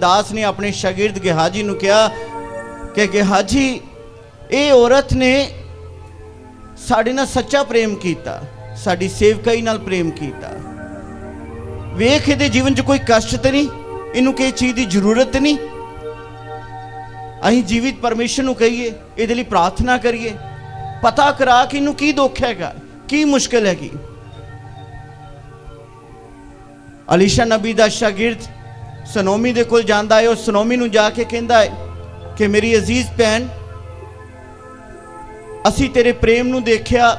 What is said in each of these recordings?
ਦਾਸ ਨੇ ਆਪਣੇ ਸ਼ਾਗਿਰਦ ਗਿਹਾਜੀ ਨੂੰ ਕਿਹਾ ਕਿ ਗਿਹਾਜੀ, ਇਹ ਔਰਤ ਨੇ ਸਾਡੇ ਨਾਲ ਸੱਚਾ ਪ੍ਰੇਮ ਕੀਤਾ, ਸਾਡੀ ਸੇਵਕਾਈ ਨਾਲ ਪ੍ਰੇਮ ਕੀਤਾ। ਵੇਖ ਇਹਦੇ ਜੀਵਨ 'ਚ ਕੋਈ ਕਸ਼ਟ ਤੇ ਨਹੀਂ, ਇਹਨੂੰ ਕਿਸੇ ਚੀਜ਼ ਦੀ ਜ਼ਰੂਰਤ ਨਹੀਂ। ਅਸੀਂ ਜੀਵਿਤ ਪਰਮੇਸ਼ਰ ਨੂੰ ਕਹੀਏ, ਇਹਦੇ ਲਈ ਪ੍ਰਾਰਥਨਾ ਕਰੀਏ। ਪਤਾ ਕਰਾ ਕਿ ਇਹਨੂੰ ਕੀ ਦੁੱਖ ਹੈਗਾ, ਕੀ ਮੁਸ਼ਕਲ ਹੈਗੀ। ਅਲੀਸ਼ਾ ਨਬੀ ਦਾ ਸ਼ਾਗਿਰਦ ਸਨੋਮੀ ਦੇ ਕੋਲ ਜਾਂਦਾ ਹੈ, ਉਹ ਸਨੋਮੀ ਨੂੰ ਜਾ ਕੇ ਕਹਿੰਦਾ ਹੈ ਕਿ ਮੇਰੀ ਅਜ਼ੀਜ਼ ਭੈਣ, ਅਸੀਂ ਤੇਰੇ ਪ੍ਰੇਮ ਨੂੰ ਦੇਖਿਆ,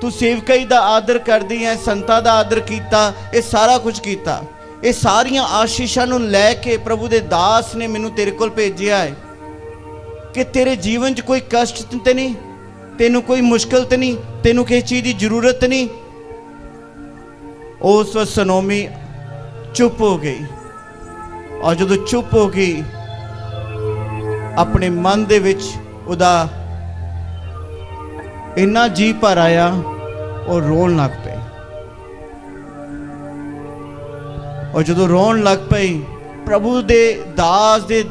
ਤੂੰ ਸੇਵਕਾਈ ਦਾ ਆਦਰ ਕਰਦੀ ਹੈ ਸੰਤਾਂ ਦਾ ਆਦਰ ਕੀਤਾ, ਇਹ ਸਾਰਾ ਕੁਝ ਕੀਤਾ। ਇਹ ਸਾਰੀਆਂ ਆਸ਼ੀਸ਼ਾਂ ਨੂੰ ਲੈ ਕੇ ਪ੍ਰਭੂ ਦੇ ਦਾਸ ਨੇ ਮੈਨੂੰ ਤੇਰੇ ਕੋਲ ਭੇਜਿਆ ਹੈ। ਕਿ ਤੇਰੇ ਜੀਵਨ 'ਚ ਕੋਈ ਕਸ਼ਟ ਤੇ ਨਹੀਂ, ਤੈਨੂੰ ਕੋਈ ਮੁਸ਼ਕਲ ਤੇ ਨਹੀਂ, ਤੈਨੂੰ ਕਿਸੇ ਚੀਜ਼ ਦੀ ਜ਼ਰੂਰਤ ਨਹੀਂ। ਉਸ ਵਕਤ ਚੁੱਪ ਹੋ ਗਈ। ਔਰ ਜਦੋਂ ਚੁੱਪ ਹੋ ਗਈ ਆਪਣੇ ਮਨ ਦੇ ਵਿੱਚ ਉਹਦਾ ਇੰਨਾ ਜੀ ਭਰ ਆਇਆ, ਉਹ ਰੋਣ ਲੱਗ ਪਈ ਔਰ ਜਦੋਂ ਰੋਣ ਲੱਗ ਪਈ, ਪ੍ਰਭੂ ਦੇ ਦਾਸ ਦੇ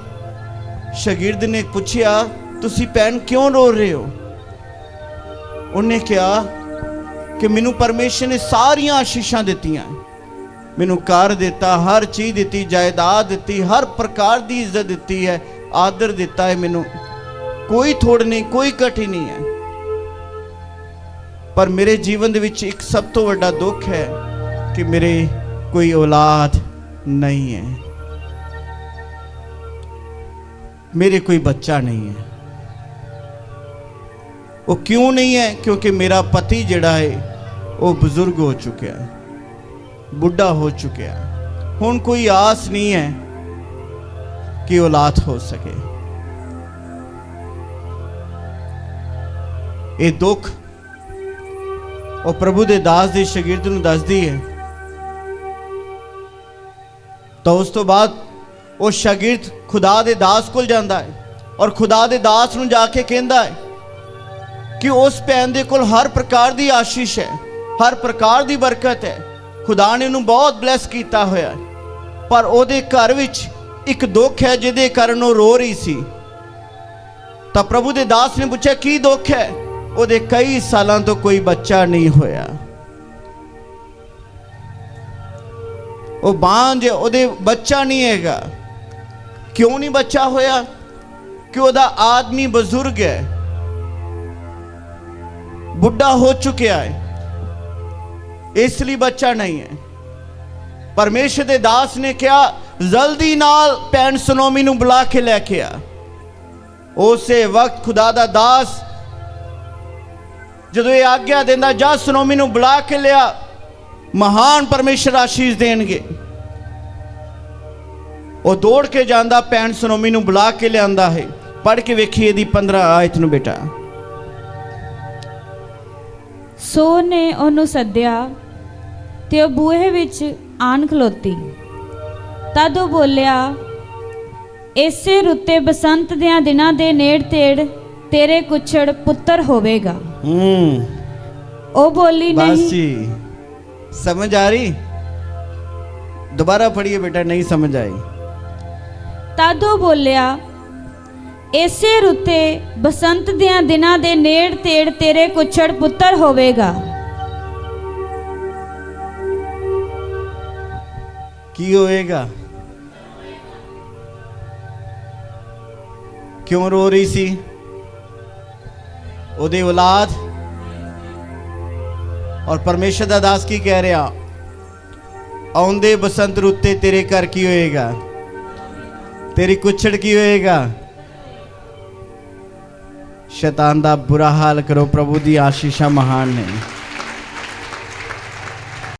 ਸ਼ਾਗਿਰਦ ਨੇ ਪੁੱਛਿਆ, ਤੁਸੀਂ ਭੈਣ ਕਿਉਂ ਰੋ ਰਹੇ ਹੋ? ਉਹਨੇ ਕਿਹਾ ਕਿ ਮੈਨੂੰ ਪਰਮੇਸ਼ਰ ਨੇ ਸਾਰੀਆਂ ਆਸ਼ੀਸ਼ਾਂ ਦਿੱਤੀਆਂ। ਮੈਨੂੰ ਘਰ ਦਿੱਤਾ, ਹਰ ਚੀਜ਼ ਦਿੱਤੀ, ਜਾਇਦਾਦ ਦਿੱਤੀ, ਹਰ ਪ੍ਰਕਾਰ ਦੀ ਇੱਜ਼ਤ ਦਿੱਤੀ ਹੈ, ਆਦਰ ਦਿੱਤਾ ਹੈ ਮੈਨੂੰ। ਕੋਈ ਥੋੜ ਨਹੀਂ, ਕੋਈ ਘਟੀ ਨਹੀਂ ਹੈ। ਪਰ ਮੇਰੇ ਜੀਵਨ ਦੇ ਵਿੱਚ ਇੱਕ ਸਭ ਤੋਂ ਵੱਡਾ ਦੁੱਖ ਹੈ ਕਿ ਮੇਰੇ ਕੋਈ ਔਲਾਦ ਨਹੀਂ ਹੈ। ਮੇਰੇ ਕੋਈ ਬੱਚਾ ਨਹੀਂ ਹੈ। ਉਹ ਕਿਉਂ ਨਹੀਂ ਹੈ? ਕਿਉਂਕਿ ਮੇਰਾ ਪਤੀ ਜਿਹੜਾ ਹੈ, ਉਹ ਬਜ਼ੁਰਗ ਹੋ ਚੁੱਕਿਆ ਹੈ। ਬੁੱਢਾ ਹੋ ਚੁੱਕਿਆ। ਹੁਣ ਕੋਈ ਆਸ ਨਹੀਂ ਹੈ ਕਿ ਔਲਾਦ ਹੋ ਸਕੇ। ਇਹ ਦੁੱਖ ਉਹ ਪ੍ਰਭੂ ਦੇ ਦਾਸ ਦੇ ਸ਼ਾਗਿਰਦ ਨੂੰ ਦੱਸਦੀ ਹੈ। ਤਾਂ ਉਸ ਤੋਂ ਬਾਅਦ ਉਹ ਸ਼ਾਗਿਰਦ ਖੁਦਾ ਦੇ ਦਾਸ ਕੋਲ ਜਾਂਦਾ ਹੈ ਔਰ ਖੁਦਾ ਦੇ ਦਾਸ ਨੂੰ ਜਾ ਕੇ ਕਹਿੰਦਾ ਹੈ ਕਿ ਉਸ ਭੈਣ ਦੇ ਕੋਲ ਹਰ ਪ੍ਰਕਾਰ ਦੀ ਆਸ਼ੀਸ਼ ਹੈ, ਹਰ ਪ੍ਰਕਾਰ ਦੀ ਬਰਕਤ ਹੈ। ਖੁਦਾ ਨੇ ਉਹਨੂੰ ਬਹੁਤ ਬਲੈਸ ਕੀਤਾ ਹੋਇਆ ਪਰ ਉਹਦੇ ਘਰ ਵਿੱਚ ਇੱਕ ਦੁੱਖ ਹੈ, ਜਿਹਦੇ ਕਾਰਨ ਉਹ ਰੋ ਰਹੀ ਸੀ। ਤਾਂ ਪ੍ਰਭੂ ਦੇ ਦਾਸ ਨੇ ਪੁੱਛਿਆ, ਕੀ ਦੁੱਖ ਹੈ? ਉਹਦੇ ਕਈ ਸਾਲਾਂ ਤੋਂ ਕੋਈ ਬੱਚਾ ਨਹੀਂ ਹੋਇਆ। ਉਹ ਬਾਂਝ ਉਹਦੇ ਬੱਚਾ ਨਹੀਂ ਹੈਗਾ। ਕਿਉਂ ਨਹੀਂ ਬੱਚਾ ਹੋਇਆ? ਕਿ ਉਹਦਾ ਆਦਮੀ ਬਜ਼ੁਰਗ ਹੈ। ਬੁੱਢਾ ਹੋ ਚੁੱਕਿਆ ਹੈ। ਇਸ ਲਈ ਬੱਚਾ ਨਹੀਂ ਹੈ। ਪਰਮੇਸ਼ਰ ਦੇ ਦਾਸ ਨੇ ਕਿਹਾ, ਜਲਦੀ ਨਾਲ ਭੈਣ ਸਨੋਮੀ ਨੂੰ ਬੁਲਾ ਕੇ ਲੈ ਕੇ ਆ। ਉਸੇ ਵਕਤ ਖੁਦਾ ਦਾ ਦਾਸ ਜਦੋਂ ਇਹ ਆਗਿਆ ਦਿੰਦਾ, ਜਾ ਸਨੋਮੀ ਨੂੰ ਬੁਲਾ ਕੇ ਲਿਆ, ਮਹਾਨ ਪਰਮੇਸ਼ਰ ਆਸ਼ੀਸ਼ ਦੇਣਗੇ। ਉਹ ਦੌੜ ਕੇ ਜਾਂਦਾ, ਭੈਣ ਸਨੋਮੀ ਨੂੰ ਬੁਲਾ ਕੇ ਲਿਆਂਦਾ ਹੈ। ਪੜ੍ਹ ਕੇ ਵੇਖੀਏ ਇਹਦੀ 15 ਆਇਤ ਨੂੰ ਬੇਟਾ। ਸੋ ਨੇ ਉਹਨੂੰ ਸੱਦਿਆ ਤੇ ਉਹ ਬੂਹੇ ਵਿੱਚ ਆਣ ਖਲੋਤੀ। ਤਦ ਉਹ ਬੋਲਿਆ ਇਸੇ ਰੁੱਤੇ ਬਸੰਤ ਦਿਆਂ ਦਿਨਾਂ ਦੇ ਨੇੜ ਤੇੜ ਤੇਰੇ ਕੁਛੜ ਪੁੱਤਰ ਹੋਵੇਗਾ। ਹੂੰ। ਉਹ ਬੋਲੀ ਬਸ ਨਹੀਂ। ਜੀ। ਸਮਝ ਆ ਰਹੀ? ਦੁਬਾਰਾ ਪੜ੍ਹੀਏ ਬੇਟਾ ਨਹੀਂ ਸਮਝ ਆਈ। ਤਦ ਉਹ ਬੋਲਿਆ ਇਸੇ ਰੁੱਤੇ ਬਸੰਤ ਦਿਆਂ ਦਿਨਾਂ ਦੇ ਨੇੜ ਤੇੜ ਤੇਰੇ ਕੁਛੜ ਪੁੱਤਰ ਹੋਵੇਗਾ। ਕੀ ਹੋਏਗਾ? ਕਿਉਂ ਰੋ ਰਹੀ ਸੀ? ਉਹਦੀ ਔਲਾਦ? ਔਰ ਪਰਮੇਸ਼ਰ ਦਾ ਦਾਸ ਕੀ ਕਹਿ ਰਿਹਾ? ਆਉਂਦੇ ਬਸੰਤ ਰੁੱਤੇ ਤੇਰੇ ਘਰ ਕੀ ਹੋਏਗਾ? ਤੇਰੀ ਕੁਛੜ ਕੀ ਹੋਏਗਾ? ਸ਼ੈਤਾਨ ਦਾ ਬੁਰਾ ਹਾਲ ਕਰੋ, ਪ੍ਰਭੂ ਦੀ ਆਸ਼ੀਸ਼ਾਂ ਮਹਾਨ ਨੇ।